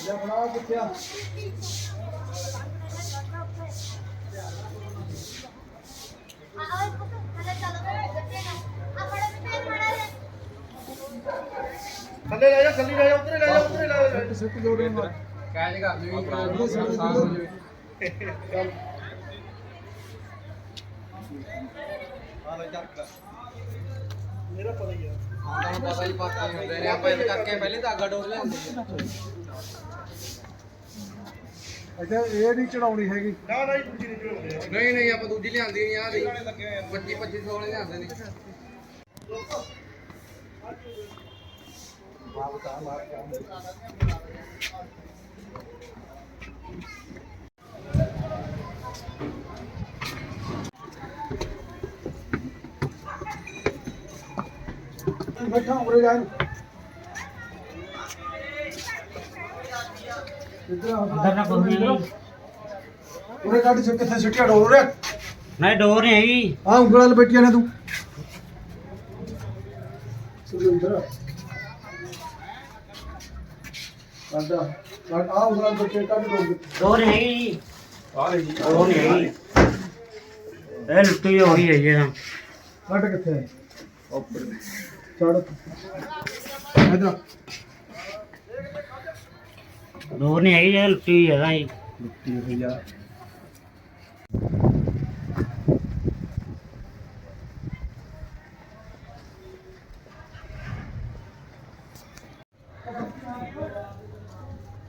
ਲੈ ਬਣਾਓ ਕਿੱਥੇ ਆ? ਥੱਲੇ ਲੈ ਜਾ ਥੱਲੇ ਲੈ ਜਾ ਉੱਧਰ ਲੈ ਜਾ ਉੱਧਰ ਲੈ ਜਾ। ਸਿੱਟ ਸਿੱਟ ਜੋੜੇ ਨਾਲ। ਕਹਿ ਕਰ ਲਈ ਨੁਕਸਾਨ ਹੋ ਜਾਵੇ। ਮੇਰਾ ਪਤਾ ਹੀ ਆ। ਤੁਹਾਨੂੰ ਪਤਾ ਹੀ ਪਤਾ ਹੀ ਹੁੰਦੇ ਨੇ ਆਪਾਂ ਇਹ ਕਰਕੇ ਪਹਿਲੇ ਧਾਗਾ ਡੋਰ ਲੈਂਦੇ ਅੱਛਾ ਇਹ ਨਹੀਂ ਚੜਾਉਣੀ ਹੈਗੀ। ਨਾ ਨਾ ਜੀ ਦੂਜੀ ਨਹੀਂ ਚੜਾਉਂਦੇ ਨਹੀਂ ਨਹੀਂ ਆਪਾਂ ਦੂਜੀ ਲਿਆਂਦੀ ਨਹੀਂ ਆ ਦੀ 25 2500 ਵਾਲੇ ਲਿਆਂਦੇ ਨੇ। ਬੈਠਾ ਉਰੇ ਜਾ ਆ ਅੰਦਰ ਨਾ ਕੋਈ ਉਰੇ ਕੱਢ ਸਿੱਟ ਕਿੱਥੇ ਸਿੱਟਿਆ ਡੋਰ ਉਰੇ। ਨਹੀਂ ਡੋਰ ਨਹੀਂ ਹੈਗੀ। ਆ ਉਂਗਲਾਂ ਲਪੇਟੀਆਂ ਨੇ ਤੂੰ। ਸੁਰਿੰਦਰ ਕੱਢ ਆ ਉਂਗਲਾਂ ਲਪੇਟੀਆਂ ਕੱਢ ਡੋਰ ਡੋਰ ਨਹੀਂ ਹੈਗੀ। ਡੋਰ ਨਹੀਂ ਹੈਗੀ। ਇਹ ਲੁੱਟੀ ਹੋਈ ਹੈ ਜੀ ਨਾ ਕੱਢ ਕਿੱਥੇ? ਉੱਪਰ। ਚੜ ਇਧਰ ਡੋਰ ਨਹੀਂ ਹੈਗੀ ਇਹ ਲੁੱਟੀ ਹੋਈ ਹੈ ਨਾ ਜੀ ਲੁੱਟੀ ਹੋਈ ਆ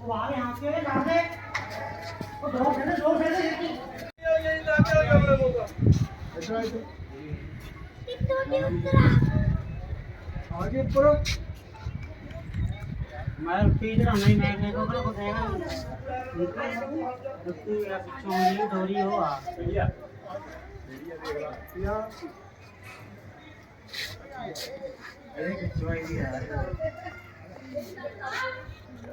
ਉਹ ਆ ਆ ਆਗੇ ਉੱਪਰ। ਮੈਂ ਲੁੱਟੀ ਇਧਰ ਨਹੀਂ ਮੈਂ ਮੈਂ ਕੋਲ ਕੋਲ ਹੈਗਾ। ਲੁੱਟੀ ਆ ਪਿੱਛੋਂ ਦੀ ਡੋਰੀ ਉਹ ਆ। ਯਾ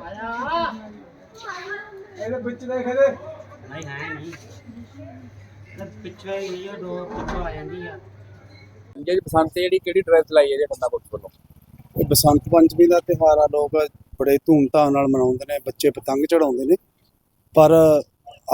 ਆਇਆ ਇਹਦੇ ਵਿੱਚ ਦੇਖ ਇਹਦੇ। ਨਹੀਂ ਹੈ ਨਹੀਂ। ਇਹ ਪਿੱਛੇ ਹੀ ਨਹੀਂ ਉਹ ਡੋਰ ਪਿੱਛੋਂ ਆ ਜਾਂਦੀ ਆ। ਜਿਹੜੀ ਬਸੰਤ ਤੇ ਜਿਹੜੀ ਕਿਹੜੀ ਡਰੈਸ ਲਾਈ ਹੈ ਜੇ ਬੰਦਾ ਪੁੱਛ ਵੱਲੋਂ? ਇਹ ਬਸੰਤ ਪੰਚਮੀ ਦਾ ਤਿਉਹਾਰ ਆ ਲੋਕ ਬੜੇ ਧੂਮਧਾਮ ਨਾਲ ਮਨਾਉਂਦੇ ਨੇ ਬੱਚੇ ਪਤੰਗ ਚੜਾਉਂਦੇ ਨੇ। ਪਰ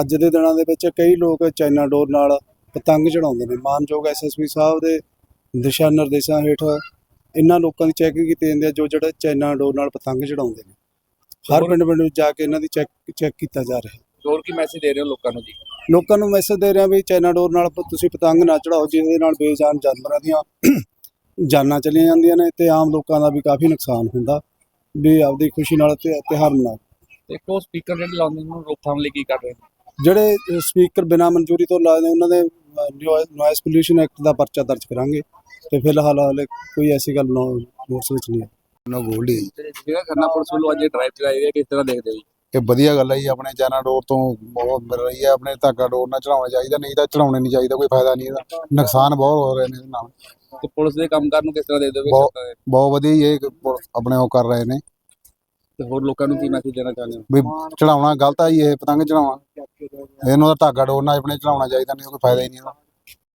ਅੱਜ ਦੇ ਦਿਨਾਂ ਦੇ ਵਿੱਚ ਕਈ ਲੋਕ ਚਾਈਨਾ ਡੋਰ ਨਾਲ ਪਤੰਗ ਚੜਾਉਂਦੇ ਨੇ। ਮਾਨਯੋਗ ਐਸਐਸਪੀ ਸਾਹਿਬ ਦੇ ਦਿਸ਼ਾ ਨਿਰਦੇਸ਼ਾਂ ਹੇਠ ਇਹਨਾਂ ਲੋਕਾਂ ਦੀ ਚੈਕਿੰਗ ਕੀਤੀ ਜਾਂਦੀ ਹੈ ਜੋ ਜਿਹੜੇ ਚਾਈਨਾ ਡੋਰ ਨਾਲ ਪਤੰਗ ਚੜਾਉਂਦੇ ਨੇ। ਹਰ ਪਿੰਡ ਪਿੰਡ ਵਿੱਚ ਜਾ ਕੇ ਇਹਨਾਂ ਦੀ ਚੈੱਕ ਚੈੱਕ ਕੀਤਾ ਜਾ ਰਿਹਾ। ਹੈ ਹੋਰ ਕੀ ਮੈਸੇਜ ਦੇ ਰਹੇ ਹੋ ਲੋਕਾਂ ਨੂੰ ਜੀ? ਲੋਕਾਂ ਨੂੰ ਮੈਸੇਜ ਦੇ ਰਿਹਾ ਵੀ ਚਾਈਨਾ ਡੋਰ ਨਾਲ ਤੁਸੀਂ ਪਤੰਗ ਨਾ ਚੜਾਓ ਜਿਹਦੇ ਨਾਲ ਬੇਜਾਨ ਜਾਨਵਰਾਂ ਦੀਆਂ ਜਾਨਾਂ ਚਲੀਆਂ ਜਾਂਦੀਆਂ ਨੇ ਤੇ ਆਮ ਲੋਕਾਂ ਦਾ ਵੀ ਕਾਫੀ ਨੁਕਸਾਨ ਹੁੰਦਾ ਵੀ ਆਪਦੀ ਖੁਸ਼ੀ ਨਾਲ ਤੇ ਤਿਉਹਾਰ ਮਨਾਓ ਤੇ ਕੋ ਸਪੀਕਰ ਜਿਹੜੇ ਲਾਉਂਦੇ ਨੇ ਰੋਕਥਾਮ ਲਈ ਕੀ ਕਰ ਰਹੇ ਨੇ? ਜਿਹੜੇ ਸਪੀਕਰ ਬਿਨਾਂ ਮਨਜ਼ੂਰੀ ਤੋਂ ਨੇ ਉਹਨਾਂ ਦੇ ਨੋਇਸ ਪੋਲੂਸ਼ਨ ਐਕਟ ਦਾ ਪਰਚਾ ਦਰਜ ਕਰਾਂਗੇ ਤੇ ਫਿਲਹਾਲ ਹਾਲੇ ਕੋਈ ਐਸੀ ਗੱਲ ਨੋਟਿਸ ਵਿੱਚ ਨਹੀਂ ਹੈ ਨਾ ਗੋਲਡੀ ਜਿਹੜਾ ਖੰਨਾ ਪੁਲਿਸ ਵੱਲੋਂ ਅੱਜ ਡਰਾਈਵ ਚਲਾਈ ਹੈ ਕਿਸ ਤਰ੍ਹਾਂ ਦੇਖਦੇ ਹੋ ਜੀ? ਇਹ ਵਧੀਆ ਗੱਲ ਹੈ ਜੀ ਆਪਣੇ ਚਾਈਨਾ ਡੋਰ ਤੋਂ ਬਹੁਤ ਮਿਲ ਰਹੀ ਹੈ ਆਪਣੇ ਧਾਗਾ ਡੋਰ ਨਾਲ ਚੜਾਉਣਾ ਚਾਹੀਦਾ ਨਹੀਂ ਤਾਂ ਚੜਾਉਣੇ ਨਹੀਂ ਚਾਹੀਦਾ ਕੋਈ ਫਾਇਦਾ ਨਹੀਂ ਇਹਦਾ। ਨੁਕਸਾਨ ਬਹੁਤ ਹੋ ਰਹੇ ਨੇ ਇਹਦੇ ਨਾਲ। ਤੇ ਪੁਲਿਸ ਦੇ ਕੰਮਕਾਰ ਨੂੰ ਕਿਸ ਤਰ੍ਹਾਂ ਹੋ ਵੀ ਬਹੁਤ- ਬਹੁਤ ਵਧੀਆ ਜੀ ਇਹ ਪੁਲਿਸ ਆਪਣੇ ਉਹ ਕਰ ਰਹੇ ਨੇ। ਤੇ ਹੋਰ ਲੋਕਾਂ ਨੂੰ ਕੀ ਮੈਸੇਜ ਦੇਣਾ ਚਾਹੁੰਦੇ ਹੋ? ਵੀ ਚੜਾਉਣਾ ਗਲਤ ਆ ਜੀ ਇਹ ਪਤੰਗ ਚੜਾਉਣਾ ਇਹਨੂੰ ਤਾਂ ਧਾਗਾ ਡੋਰ ਨਾਲ ਆਪਣੇ ਚੜਾਉਣਾ ਚਾਹੀਦਾ ਨਹੀਂ ਕੋਈ ਫਾਇਦਾ ਹੀ ਨਹੀਂ ਇਹਦਾ।